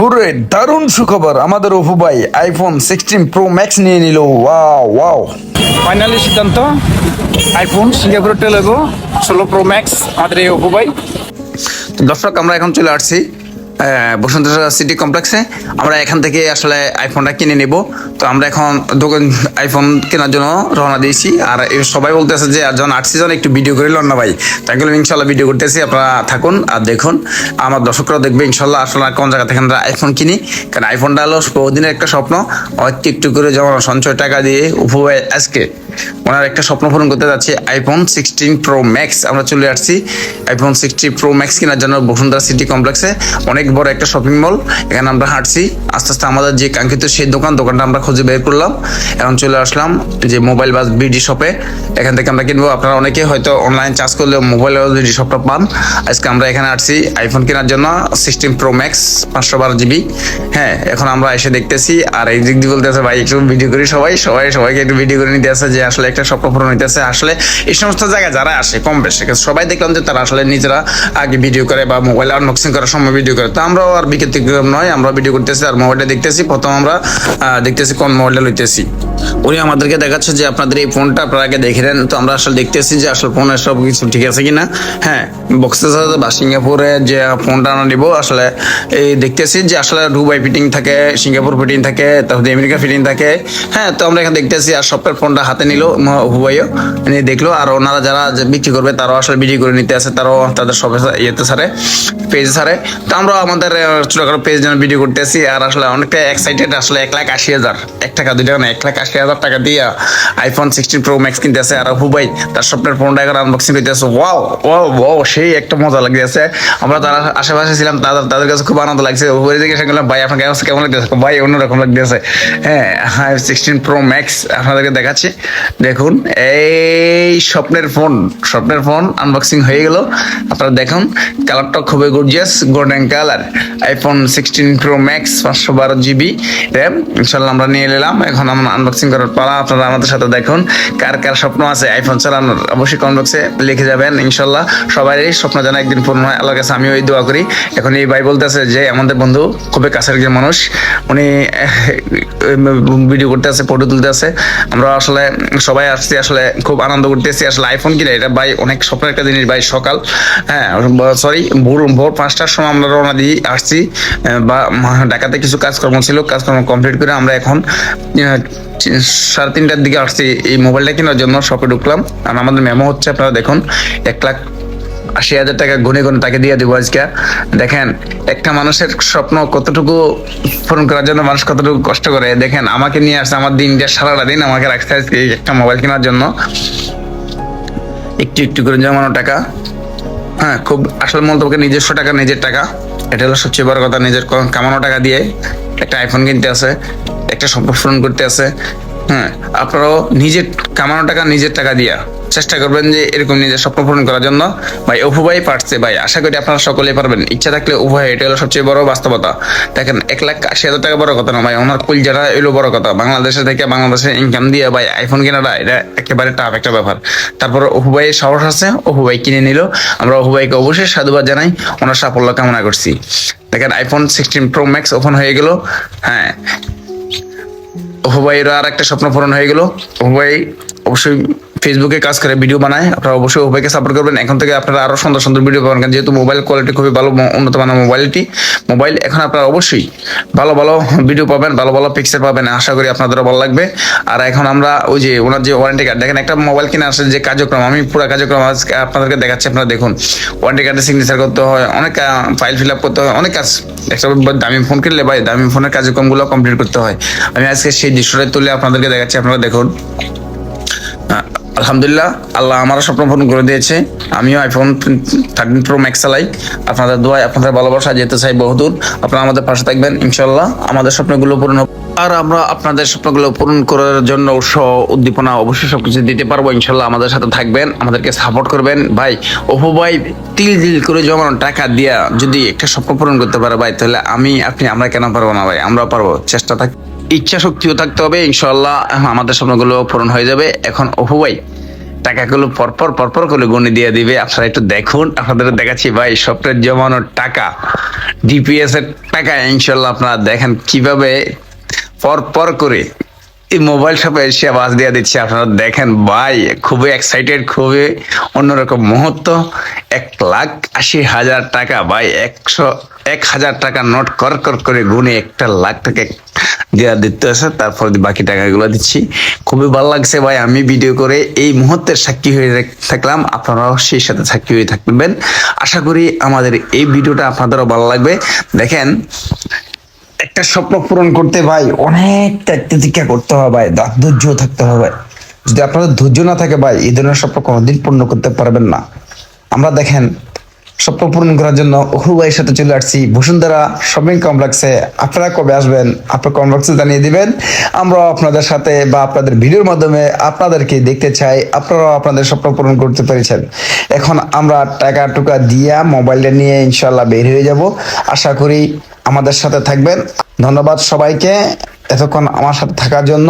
হুরে দারুণ সুখবর আমাদের অপু ভাই আইফোন সিক্সটিন প্রো ম্যাক্স নিয়ে নিল। ওয়াও ওয়াও ফাইনালি সিদ্ধান্ত। আইফোন সিঙ্গাপুরের টেলেগো ষোলো প্রো ম্যাক্স আমাদের এই অপু ভাই। দর্শক আমরা এখন চলে আসছি বসুন্ধরা সিটি কমপ্লেক্সে আমরা এখান থেকে আসলে আইফোনটা কিনে নেব। তো আমরা এখন দোকান আইফোন কেনার জন্য রওনা দিয়েছি। আর সবাই বলতেছে যে যখন আটছি জন একটু ভিডিও করে লন না ভাই। বলে ইনশাল্লাহ ভিডিও করতেছি, আপনারা থাকুন আর দেখুন। আমার দর্শকরাও দেখবে, ইনশাল্লাহ আসলে কোন জায়গা থেকে আমরা আইফোন কিনি। কারণ আইফোনটা হলো বহুদিনের একটা স্বপ্ন। একটু একটু করে যেমন সঞ্চয় টাকা দিয়ে উপভোগ আজকে। ওনার একটা স্বপ্ন পূরণ করতে যাচ্ছে আইফোন সিক্সটিন প্রো ম্যাক্স আমরা চলে আসছি আইফোন সিক্সটি প্রো ম্যাক্স কেনার জন্য বসুন্ধরা সিটি কমপ্লেক্সে। অনেক বড় একটা শপিং মল এখানে আমরা হাঁটছি। আস্তে আস্তে আমাদের যে কাঙ্ক্ষিত সেই দোকান, দোকানটা আমরা খুঁজে বের করলাম। এখন চলে আসলাম যে মোবাইল বা বিডি শপে এখান থেকে আমরা কিনবো। আপনারা অনেকে হয়তো অনলাইন চার্জ করলে মোবাইল বাস বিডি শপটা পান। আজকে আমরা এখানে আসছি আইফোন কেনার জন্য সিক্সটিন প্রো ম্যাক্স পাঁচশো বারো জিবি হ্যাঁ এখন আমরা এসে দেখতেছি। আর এই দিক দিয়ে বলতেছে ভাই, একটু ভিডিও করি সবাই। সবাই, সবাইকে একটু ভিডিও করে নিতে আসে যে আসলে একটা স্বপ্ন পূরণ হইতেছে। আসলে এই সমস্ত জায়গায় যারা আসে কম বেশি সবাই দেখলাম যে তারা আসলে নিজেরা আগে ভিডিও করে বা মোবাইল আনবক্সিং করার সময় ভিডিও করে। তো আমরাও আর বিকেতিক্রম নয়, আমরা ভিডিও করতেছি আর মোবাইলটা দেখতেছি। প্রথম আমরা দেখতেছি কোন মোবাইলটা লইতেছি। উনি আমাদেরকে দেখাচ্ছে যে আপনাদের এই ফোনটা আপনারা আগে দেখে নেন। তো আমরা আসলে দেখতেছি যে আসলে ফোনের সব কিছু ঠিক আছে কিনা। হ্যাঁ বক্সের সাথে বা সিঙ্গাপুরে যে ফোনটা আমরা নিব, আসলে এই দেখতেছি যে আসলে দুবাই ফিটিং থাকে, সিঙ্গাপুর ফিটিং থাকে, তারপরে আমেরিকা ফিটিং থাকে। হ্যাঁ তো আমরা এখানে দেখতেছি আর সবের ফোনটা হাতে নিল। হুবাইও দেখল আর ওনারা যারা বিক্রি করবে, তারাও আসলে বিক্রি করে নিতে আসে, তারাও তাদের সবে ইয়েতে সারে পেজ সারে তো আমরা আমাদের ছোটখাটো পেজ যেন ভিডিও করতেছি, আর আসলে অনেকটা এক্সাইটেড আসলে এক লাখ আশি হাজার, এক টাকা, দুই টাকা না, এক লাখ আশি হাজার টাকা দিয়ে আইফোন সিক্সটিন প্রো ম্যাক্স কিনতেছে, আর হুবাই তার স্বপ্নের ফোনটা এখন আনবক্সিং করতেছে। ওয়াও ওয়াও ওয়াও সেই একটা মজা লাগতেছে। আমরা তারা আশেপাশে ছিলাম, তাদের তাদের কাছে খুব আনন্দ লাগছে। দিকে এসে গেলাম, ভাই, আপনার কেমন কেমন লাগতেছে? ভাই, অন্যরকম লাগতেছে। হ্যাঁ হ্যাঁ সিক্সটিন প্রো ম্যাক্স আপনাদেরকে দেখাচ্ছি। দেখুন। এই স্বপ্নের ফোন স্বপ্নের ফোন আনবক্সিং হয়ে গেল। আপনারা দেখুন কালারটা খুবই gorgeous golden colour iPhone sixteen pro max পাঁচশো বারো জিবি র্যাম ইনশাল্লাহ আমরা নিয়ে নিলাম। এখন আমরা আনবক্সিং করার পালা। আপনারা আমাদের সাথে দেখুন, কার কার স্বপ্ন আছে। আইফোন চালানোর অবশ্যই কমেন্ট বক্সে লিখে যাবেন ইনশাল্লাহ সবারই স্বপ্ন যেন একদিন পূর্ণ হয়। আল্লাহর কাছে আমিও এই দোয়া করি। এখন এই ভাই বলতেছে যে, আমাদের বন্ধু খুবই কাছের একজন মানুষ। উনি ভিডিও করতে আছে ফটো তুলতে আছে আমরা আসলে সবাই আসছি, আসলে খুব আনন্দ করতেছি। আসলে আইফোন কিনে, এটা ভাই অনেক স্বপ্নের একটা জিনিস ভাই, সকাল। হ্যাঁ সরি ভোর ভোর পাঁচটার সময় আমরা রওনা দিয়ে আসছি। বা ঢাকাতে কিছু কাজকর্ম ছিল, কাজকর্ম কমপ্লিট করে আমরা এখন সাড়ে তিনটার দিকে আসছি। এই মোবাইলটা কেনার জন্য শপে ঢুকলাম। আর আমাদের মেমো হচ্ছে, আপনারা দেখুন, এক লাখ আশি হাজার টাকা গুনে গুনে তাকে দিয়ে দেবো আজকে। দেখেন, একটা মানুষের স্বপ্ন কতটুকু পূরণ করার জন্য মানুষ কতটুকু কষ্ট করে। দেখেন, আমাকে নিয়ে আসছে, আমার দিনটা সারাটা দিন আমাকে রাখতে আজকে একটা মোবাইল কেনার জন্য। একটু একটু করে জমানো টাকা। হ্যাঁ খুব আসল মূল তোমাকে নিজস্ব টাকা, নিজের টাকা। এটা হলো সবচেয়ে বড় কথা, নিজের কামানো টাকা দিয়ে একটা আইফোন কিনতে আছে, একটা স্বপ্ন পূরণ করতে আছে। হ্যাঁ আপনারাও নিজের কামানো টাকা, নিজের টাকা দিয়া চেষ্টা করবেন যে এরকম নিজের স্বপ্ন পূরণ করার জন্য। ভাই উভয় পারছে। ভাই, আশা করি আপনারা সকলেই পারবেন। ইচ্ছা থাকলে উভয় এটা হলো সবচেয়ে বড় বাস্তবতা। দেখেন, এক লাখ আশি হাজার টাকা বড় কথা না ভাই, ওনার কুল যারা এলো বড় কথা। বাংলাদেশে থেকে বাংলাদেশে ইনকাম দিয়ে ভাই আইফোন কেনাটা, এটা একেবারে টাফ একটা ব্যাপার। তারপর ওহুবাইয়ের সাহস আছে ওহুবাই কিনে নিল। আমরা ওহুবাইকে অবশ্যই সাধুবাদ জানাই, ওনার সাফল্য কামনা করছি। দেখেন iPhone sixteen pro max open হয়ে গেল। হ্যাঁ। ওহুবাইয়ের আর একটা স্বপ্ন পূরণ হয়ে গেল। ওহুবাই অবশ্যই ফেসবুকে কাজ করে ভিডিও বানায়, আপনারা অবশ্যই ওহুবাইকে সাপোর্ট করবেন। এখন থেকে আপনারা আরও সুন্দর সুন্দর ভিডিও পাবেন, কারণ যেহেতু মোবাইল কোয়ালিটি খুবই ভালো উন্নত মানের মোবাইলটি মোবাইল এখন আপনারা অবশ্যই ভালো ভালো ভিডিও পাবেন, ভালো ভালো পিকচার পাবেন, আশা করি আপনাদেরও ভালো লাগবে। আর এখন আমরা ওই যে ওনার যে ওয়ারেন্টি কার্ড দেখেন একটা মোবাইল কিনে আসে যে কার্যক্রম, আমি পুরো কার্যক্রম আজকে আপনাদেরকে দেখাচ্ছি, আপনারা দেখুন। ওয়ারেন্টি কার্ডে সিগনেচার করতে হয়, অনেক ফাইল ফিল আপ করতে হয়, অনেক কাজ, একটা দামি ফোন কিনলে ভাই, দামি ফোনের কার্যক্রমগুলো কমপ্লিট করতে হয়। আমি আজকে সেই দৃশ্যটাই তুলে আপনাদেরকে দেখাচ্ছি, আপনারা দেখুন। আলহামদুলিল্লাহ, আল্লাহ আমারও স্বপ্ন পূরণ করে দিয়েছে। আমিও আইফোন থার্টিন প্রো ম্যাক্স চালাই আপনাদের দোয়ায়, আপনাদের ভালোবাসা যেতে চাই বহুদূর। আপনারা আমাদের পাশে থাকবেন ইনশাল্লাহ আমাদের স্বপ্নগুলো পূরণ আর আমরা আপনাদের স্বপ্নগুলো পূরণ করার জন্য উৎসাহ, উদ্দীপনা অবশ্যই সবকিছু দিতে পারব ইনশাল্লাহ আমাদের সাথে থাকবেন, আমাদেরকে সাপোর্ট করবেন। ভাই ওপো ভাই, তিল তিল করে জমানো টাকা দিয়া যদি একটা স্বপ্ন পূরণ করতে পারে ভাই, তাহলে আমি, আপনি, আমরা কেন পারব না ভাই? আমরা পারব, চেষ্টা থাক ইচ্ছা শক্তিও থাকতে হবে ইনশাল্লাহ আমাদের স্বপ্নগুলো পূরণ হয়ে যাবে। এখন ওপো ভাই, টাকাগুলো পরপর পরপর করে গুনে দিয়ে দিবে। আপনারা একটু দেখুন, আপনাদের দেখাচ্ছি ভাই, স্বপ্নের জমানোর টাকা ডিপিএস এর টাকা ইনশাল্লাহ আপনারা দেখেন কীভাবে পরপর পর করে এই মোবাইল শপে এসে আওয়াজ দিয়ে দিচ্ছে, আপনারা দেখেন ভাই, খুবই এক্সাইটেড খুবই অন্যরকম মুহূর্ত। এক লাখ আশি হাজার টাকা ভাই, একশো, এক হাজার টাকা নোট কর কর করে গুনে একটা লাখ টাকা দেওয়া দিতে আছে, তারপর বাকি টাকাগুলো দিচ্ছি। খুবই ভালো লাগছে ভাই, আমি ভিডিও করে এই মুহূর্তের সাক্ষী হয়ে থাকলাম, আপনারাও সেই সাথে সাক্ষী হয়ে থাকবেন। আশা করি আমাদের এই ভিডিওটা আপনাদেরও ভালো লাগবে। দেখেন একটা স্বপ্ন পূরণ করতে ভাই অনেকটা প্রতীক্ষা করতে হবে ভাই ধৈর্য থাকতে হবে যদি আপনাদের ধৈর্য না থাকে ভাই, এই ধরনের স্বপ্ন কোনোদিন পূর্ণ করতে পারবেন না। আমরা দেখেন, স্বপ্ন পূরণ করার জন্য অহু ভাইয়ের সাথে চলে আসছি, বসুন্ধরা শপিং কমপ্লেক্সে। আপনারা কবে আসবেন? আপনার কমপ্লেক্সে জানিয়ে দিবেন। আমরাও আপনাদের সাথে বা আপনাদের ভিডিওর মাধ্যমে আপনাদেরকে দেখতে চাই। আপনারাও আপনাদের স্বপ্ন পূরণ করতে পেরেছেন। এখন আমরা টাকা টুকা দিয়া মোবাইলটা নিয়ে ইনশাল্লাহ বের হয়ে যাব। আশা করি আমাদের সাথে থাকবেন। ধন্যবাদ সবাইকে এতক্ষণ আমার সাথে থাকার জন্য।